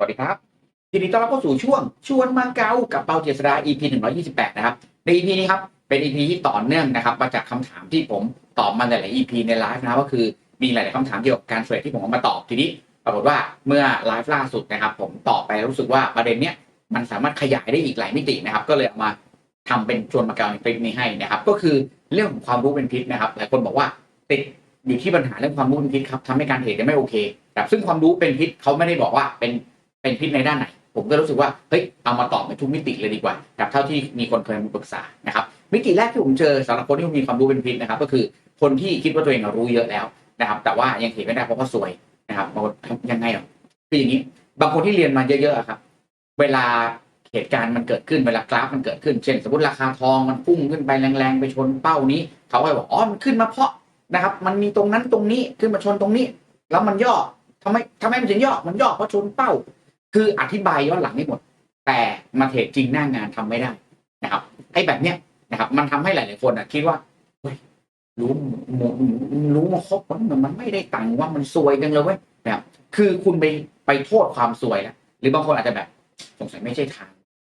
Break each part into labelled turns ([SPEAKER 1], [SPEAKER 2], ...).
[SPEAKER 1] สวัสดีครับยินดีต้อนรับเข้าสู่ช่วงชวนมาเก๊ากับเปาเจษดา EP 128 นะครับ ใน EP นี้ครับ เป็น EP ที่ต่อเนื่องนะครับ มาจากคำถามที่ผมตอบมาหลาย ๆ EP ในไลฟ์นะครับก็คือมีหลาย ๆคำถามเกี่ยวกับการเทรดที่ผมเอามาตอบทีนี้ปรากฏว่าเมื่อไลฟ์ล่าสุดนะครับ ผมตอบไปรู้สึกว่าประเด็นเนี้ยมันสามารถขยายได้อีกหลายมิตินะครับ ก็เลยเอามาทำเป็นชวนมาเก๊าในคลิปนี้ให้นะครับ ก็คือเรื่องของความรู้เป็นพิษนะครับ หลายคนบอกว่าติดอยู่ที่ปัญหาเรื่องความรู้เป็นพิษครับทำให้การเทรดไม่โอเคครับซึ่งความรู้เป็นพิษเขาไม่ได้บอกว่าเป็น เป็นพิษในด้านไหน ผมก็รู้สึกว่าเฮ้ยเอามาตอบในทุกมิติเลยดีกว่าครับเท่าที่มีคนเคยมาปรึกษานะครับมิติแรกที่ผมเจอสำหรับคนที่มีความรู้เป็นพิษนะครับ ก็คือคนที่คิดว่าตัวเองรู้เยอะแล้วนะครับ แต่ว่ายังเห็นไม่ได้เพราะว่าสวยนะครับบางคนยังไงหรอคืออย่างนี้บางคนที่เรียนมาเยอะๆครับ เวลาเหตุการณ์มันเกิดขึ้นเวลากราฟมันเกิดขึ้นเช่น สมมติราคาทองมันพุ่งขึ้นไปแรงๆไปชนเป้านี้ เขาก็บอกอ๋อมันขึ้นมาเพราะนะครับ มันมีตรงนั้นตรงนี้ขึ้นมาชนตรงนี้ แล้วมันย่อทำไมทำไมมันถึงย่อมันย่อเพราะชนเป้า คืออธิบายย้อนหลังให้หมด แต่มาเทรดจริงหน้างานทำไม่ได้นะครับไอ้แบบเนี้ยนะครับ มันทำให้หลาย ๆ คนอะคิดว่าเฮ้ยรู้หมดรู้มาครบมันมันไม่ได้ตังค์ว่ามันซวยกันเลยเว้ยนะครับคือคุณไปไปโทษความซวยแล้วหรือบางคนอาจจะแบบ สงสัยไม่ใช่ทาง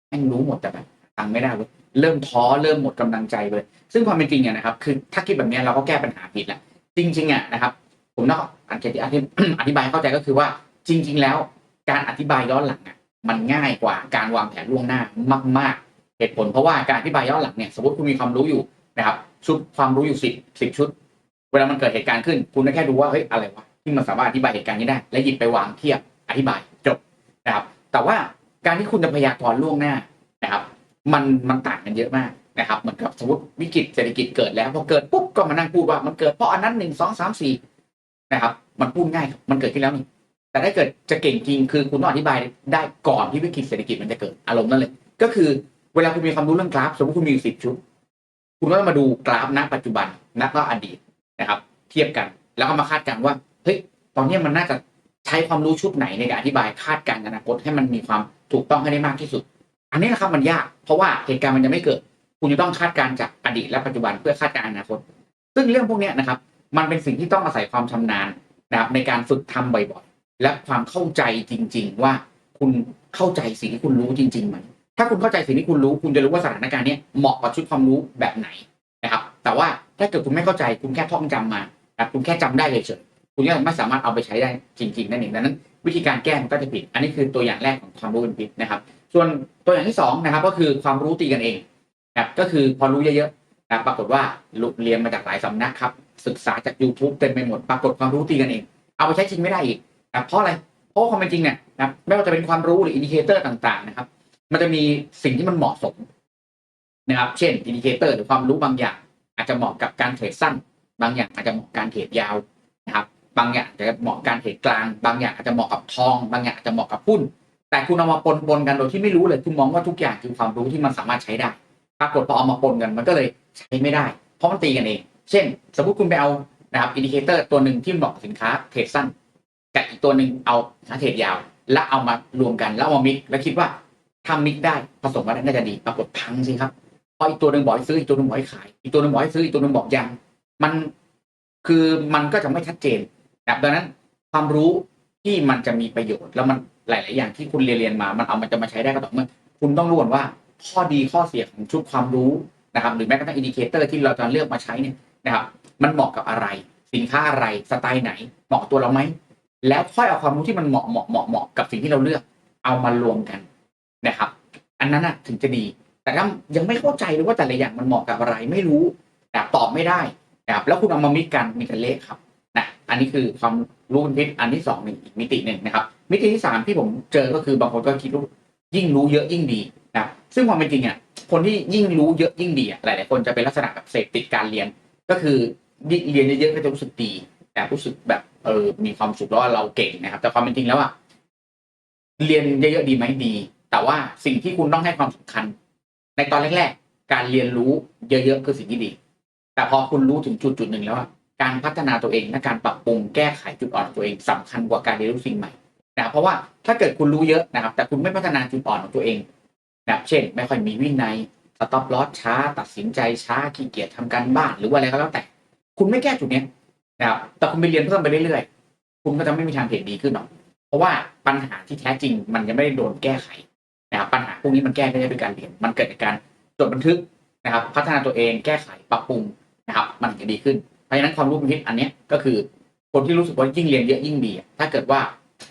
[SPEAKER 1] แม่งรู้หมดแต่แบบตังค์ไม่ได้เว้ยเริ่มท้อเริ่มหมดกำลังใจเลย ซึ่งความเป็นจริงเนี่ยนะครับ คือถ้าคิดแบบเนี้ยเราก็แก้ปัญหาผิดแล้วจริงๆอะนะครับ ผมต้องอธิบายอธิบายเข้าใจก็คือว่าจริง ๆ แล้ว การอธิบายย้อนหลังอะมันง่ายกว่าการวางแผนล่วงหน้ามาก ๆ เหตุผลเพราะว่าการอธิบายย้อนหลังเนี่ยสมมติคุณมีความรู้อยู่นะครับชุดความรู้อยู่สิบสิบชุด เวลามันเกิดเหตุการณ์ขึ้น คุณก็แค่ดูว่าเฮ้ยอะไรวะที่มันสามารถอธิบายเหตุการณ์นี้ได้ และหยิบไปวางเทียบอธิบายจบนะครับ แต่ว่าการที่คุณจะพยากรณ์ล่วงหน้านะครับ มันมันต่างกันเยอะมากนะครับเหมือนกับสมมติวิกฤตเศรษฐกิจเกิดแล้วพอเกิดปุ๊บก็มานั่งพูดว่ามันเกิดเพราะอันนั้นหนึ่งสองสามสี่นะครับ มันพูดง่ายมันเกิดขึ้นแล้วนี่ แต่ถ้าเกิดจะเก่งจริงคือคุณต้องอธิบายได้ก่อนที่วิกฤตเศรษฐกิจมันจะเกิดอารมณ์นั่นเลย ก็คือเวลาคุณมีความรู้เรื่องกราฟ สมมติคุณมีสิบชุด คุณก็ต้องมาดูกราฟณปัจจุบันณก็อดีตนะครับ เทียบกันแล้วก็มาคาดการณ์ว่าเฮ้ยตอนนี้มันน่าจะใช้ความรู้ชุดไหนในการอธิบายคาดการณ์อนาคตให้มันมีความถูกต้องให้ได้มากที่สุด อันนี้นะครับมันยาก เพราะว่าเหตุการณ์มันยังไม่เกิด คุณจะต้องคาดการณ์จากอดีตและปัจจุบันเพื่อคาดการณ์อนาคต ซึ่งเรื่องพวกนี้นะครับ มันเป็นสิ่งที่ต้องอาศัยความชำนาญนะครับในการฝึกทำบ่อย และความเข้าใจจริง ๆ ว่าคุณเข้าใจสิ่งที่คุณรู้จริงๆไหมถ้าคุณเข้าใจสิ่งที่คุณรู้ คุณจะรู้ว่าสถานการณ์นี้เหมาะกับชุดความรู้แบบไหนนะครับ แต่ว่าถ้าเกิดคุณไม่เข้าใจคุณแค่ท่องจำมาคุณแค่จำได้เฉยๆคุณยังไม่สามารถเอาไปใช้ได้จริง ๆ นั่นเองดังนั้น วิธีการแก้มันก็จะผิด อันนี้คือตัวอย่างแรกของความรู้เป็นพิษนะครับ ส่วนตัวอย่างที่สองนะครับก็คือความรู้ตีกันเองนะครับก็คือพอรู้เยอะๆนะครับปรากฏว่าเรียนมาจากหลายสำนักครับศึกษาจาก YouTube เต็มไปหมด ปรากฏความรู้ตีกันเอง เอาไปใช้จริงไม่ได้อีก เพราะอะไร เพราะความเป็นจริงเนี่ยนะครับไม่ว่าจะเป็นความรู้หรืออินดิเคเตอร์ต่าง ๆ นะครับ มันจะมีสิ่งที่มันเหมาะสมนะครับ เช่นอินดิเคเตอร์หรือความรู้บางอย่าง อาจจะเหมาะกับการเทรดสั้น บางอย่างอาจจะเหมาะการเทรดยาวนะครับ บางอย่างอาจจะเหมาะการเทรดกลาง บางอย่างอาจจะเหมาะกับทอง บางอย่างอาจจะเหมาะกับหุ้น แต่คุณเอามาปนปนกันโดยที่ไม่รู้เลย คุณมองว่าทุกอย่างคือความรู้ที่มันสามารถใช้ได้ ปรากฏพอเอามาปนกันมันก็เลยใช้ไม่ได้ เพราะมันตีกันเอง เช่น สมมติคุณไปเอานะครับอินดิเคเตอร์ตัวหนึ่งที่เหมาะกับสินค้าเทรดสั้น กับอีกตัวหนึ่งเอาสาเทรดยาว แล้วเอามารวมกันแล้วเอามามิกแล้วคิดว่าทำมิกได้ผสมกันน่าจะดีปรากฏพังสิครับเพราะอีกตัวหนึ่งบอกให้ซื้ออีกตัวหนึ่งบอกให้ขาย อีกตัวหนึ่งบอกให้ซื้ออีกตัวหนึ่งบอกยัง มันคือมันก็จะไม่ชัดเจนนะดังนั้นความรู้ที่มันจะมีประโยชน์ แล้วมันหลาย ๆ อย่างที่คุณเรียนๆมา มันเอามันจะมาใช้ได้ก็ต่อเมื่อคุณต้องรู้ก่อนว่าข้อดีข้อเสียของชุดความรู้นะครับ หรือแม้กระทั่งอินดิเคเตอร์ที่เราจะเลือกมาใช้เนี่ยนะครับ มันเหมาะกับอะไร สินค้าอะไรสไตล์ไหนเหมาะตัวเราไหม แล้วค่อยเอาความรู้ที่มันเหมาะเหมาะเหมาะเหมาะกับสิ่งที่เราเลือก เอามารวมกันนะครับ อันนั้นนะถึงจะดี แต่ถ้ายังไม่เข้าใจหรือว่าแต่ละอย่างมันเหมาะกับอะไรไม่รู้นะครับตอบไม่ได้นะครับแล้วคุณเอามามิกกันมีแต่เละครับนะอันนี้คือความรู้ป็นพิษอันที่สองหนึ่งอีกมิติหนึ่งนะครับ มิติที่สามที่ผมเจอก็คือบางคนก็คิดว่ายิ่งรู้เยอะยิ่งดีนะครับซึ่งความเป็นจริงอะคนที่ยิ่งรู้เยอะยิ่งดีอะหลาย ๆ คนจะเป็นลักษณะแบบเสพติดการเรียน ก็คือเรียนเยอะๆก็จะรู้สึกดี แต่รู้สึกแบบเออมีความสุขแล้วเราเก่งนะครับ แต่ความเป็นจริงแล้วอะเรียนเยอะๆดีไหมดี แต่ว่าสิ่งที่คุณต้องให้ความสำคัญ ในตอนแรก ๆ การเรียนรู้เยอะๆคือสิ่งที่ดี แต่พอคุณรู้ถึงจุดจุดหนึ่งแล้วอะการพัฒนาตัวเองและการปรับปรุงแก้ไขจุดอ่อนของตัวเองสำคัญกว่าการเรียนรู้สิ่งใหม่นะเพราะว่าถ้าเกิดคุณรู้เยอะนะครับ แต่คุณไม่พัฒนาจุดอ่อนของตัวเองนะเช่น ไม่ค่อยมีวินัยสต็อปลอสช้า ตัดสินใจช้าขี้เกียจทำการบ้านหรือว่าอะไรก็แล้วแต่ คุณไม่แก้จุดเนี้ย นะครับแต่คุณไปเรียนเพิ่มไปเรื่อยๆคุณก็จะไม่มีทางเทรดดีขึ้นหรอกเพราะว่าปัญหาที่แท้จริงมันยังไม่ได้โดนแก้ไขนะครับปัญหาพวกนี้มันแก้ไม่ได้ด้วยการเรียน มันเกิดจากการจดบันทึกนะครับ พัฒนาตัวเองแก้ไขปรับปรุงนะครับ มันจะดีขึ้นเพราะฉะนั้นความรู้เป็นพิษอันนี้ก็คือ คนที่รู้สึกว่ายิ่งเรียนเยอะยิ่งดี ถ้าเกิดว่า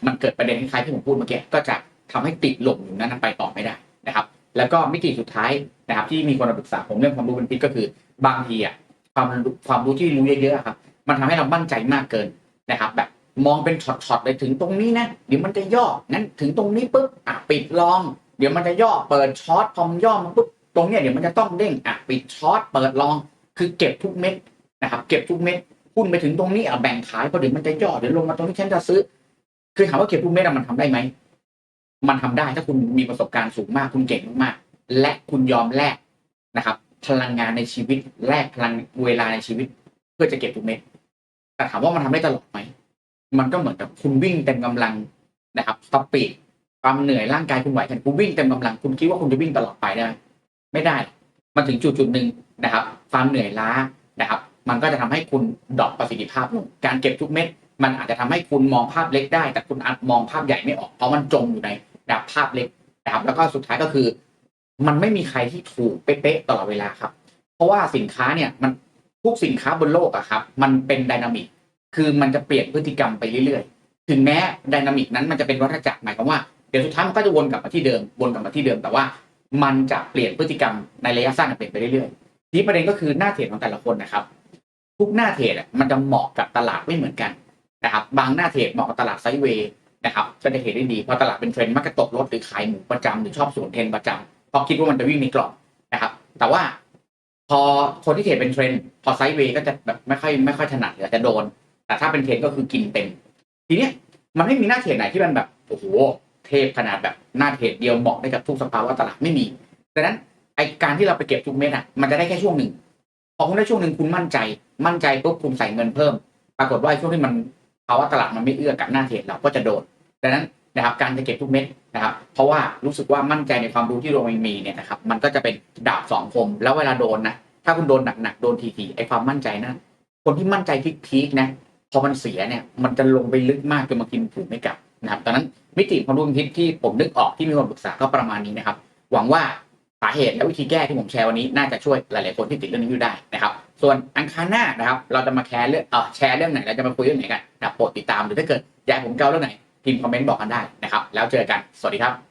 [SPEAKER 1] มันเกิดประเด็นคล้ายๆที่ผมพูดเมื่อกี้ก็จะทำให้ติดหลงอยู่นั้นไปต่อไม่ได้นะครับ แล้วก็มิติสุดท้ายนะครับ ที่มีคนมาปรึกษาผมเรื่องความรู้เป็นพิษก็คือ บางทีอะความความรู้ที่รู้เยอะๆครับ มันทำให้เรามั่นใจมากเกินนะครับ แบบมองเป็นช็อตๆเลยถึงตรงนี้นะเดี๋ยวมันจะย่องั้นถึงตรงนี้ปุ๊บอะปิดลอง เดี๋ยวมันจะย่อเปิดช็อตพอมันย่อมาปุ๊บตรงเนี้ยเดี๋ยวมันจะต้องเด้งอะปิดช็อตเปิดลอง คือเก็บทุกเม็ดนะครับ เก็บทุกเม็ดหุ้นไปถึงตรงนี้อะแบ่งขายพอเดี๋ยวมันจะย่อเดี๋ยวลงมาตรงนี้ฉันจะซื้อ คือถามว่าเก็บทุกเม็ดมันทำได้ไหมมันทำได้ถ้าคุณมีประสบการณ์สูงมากคุณเก่งมากๆและคุณยอมแลกนะครับ พลังงานในชีวิตแลกพลังเวลาในชีวิต เพื่อจะเก็บทุกเม็ด แต่ถามว่ามันทำได้ตลอดไหมมันก็เหมือนกับคุณวิ่งเต็มกำลังนะครับสปีดความเหนื่อยร่างกายคุณไหวแค่คุณวิ่งเต็มกำลังคุณคิดว่าคุณจะวิ่งตลอดไปได้ไหมไม่ได้ มันถึงจุดจุดหนึ่งนะครับ ความเหนื่อยล้านะครับ มันก็จะทำให้คุณดรอปประสิทธิภาพ การเก็บทุกเม็ด มันอาจจะทำให้คุณมองภาพเล็กได้ แต่คุณอาจมองภาพใหญ่ไม่ออก เพราะมันจมอยู่ในดับภาพเล็กนะครับ แล้วก็สุดท้ายก็คือ มันไม่มีใครที่ถูกเป๊ะๆตลอดเวลาครับ เพราะว่าสินค้าเนี่ยมัน ทุกสินค้าบนโลกอะครับ มันเป็นไดนามิก คือมันจะเปลี่ยนพฤติกรรมไปเรื่อยๆ ถึงแม้ไดนามิกนั้นมันจะเป็นวัฏจักรหมายความว่าเดี๋ยวสุดท้ายมันก็จะวนกลับมาที่เดิม วนกลับมาที่เดิม แต่ว่ามันจะเปลี่ยนพฤติกรรมในระยะสั้นเปลี่ยนไปเรื่อยๆ ทีนี้ประเด็นก็คือหน้าเทรดของแต่ละคนนะครับ ทุกหน้าเทรดมันจะเหมาะกับตลาดไม่เหมือนกันนะครับ บางหน้าเทรดเหมาะกับตลาดไซด์เวย์นะครับก็จะเห็นได้ดีเพราะตลาดเป็นเทรนด์มักจะตกรถหรือขายหมูประจำหรือชอบสวนเทรนประจำเพราะคิดว่ามันจะวิ่งในกรอบนะครับ แต่ว่า พอคนที่เทรดเป็นเทรนด์พอไซด์เวย์ก็จะแบบไม่ค่อยไม่ค่อยถนัดหรืออาจจะโดน แต่ถ้าเป็นเทรนด์ก็คือกินเต็ม ทีเนี้ยมันไม่มีหน้าเทรดไหนที่มันแบบโอ้โหเทพขนาดแบบหน้าเทรดเดียวเหมาะได้กับทุกสภาวะตลาดไม่มีดังนั้นไอการที่เราไปเก็บทุกเม็ดอะมันจะได้แค่ช่วงหนึ่งพอคุณได้ช่วงหนึ่งคุณมั่นใจ มั่นใจปุ๊บคุณใส่เงินเพิ่ม ปรากฏว่าช่วงที่มันภาวะตลาดมันไม่เอื้อกับหน้าเทรดเราก็จะโดนดังนั้นนะครับการจะเก็บทุกเม็ด นะครับเพราะว่ารู้สึกว่ามั่นใจในความรู้ที่เรามีเนี่ยนะครับมันก็จะเป็นดาบสองคม แล้วเวลาโดนนะถ้าคุณโดนหนักๆโดนทีๆไอ้ความมั่นใจนะคนที่มั่นใจพีคๆนะพอมันเสียเนี่ยมันจะลงไปลึกมากจนมากินผูไม่กลับนะครับตอนนั้นมิติความรู้พิษที่ผมนึกออกที่มีคนปรึกษาก็ประมาณนี้นะครับ หวังว่าสาเหตุและวิธีแก้ที่ผมแชร์วันนี้น่าจะช่วยหลายๆคนที่ติดเรื่องนี้อยู่ได้นะครับ ส่วนอังคารหน้านะครับ เราจะมาแชร์เรื่องเออแชร์เรื่องไหนเราจะมาคุยเรื่องไหนกันนะโปรดติดตามหรือถ้าเกิดอยากผมเกาเรื่องไหน พิมพ์คอมเมนต์บอกกันได้นะครับ แล้วเจอกัน สวัสดีครับ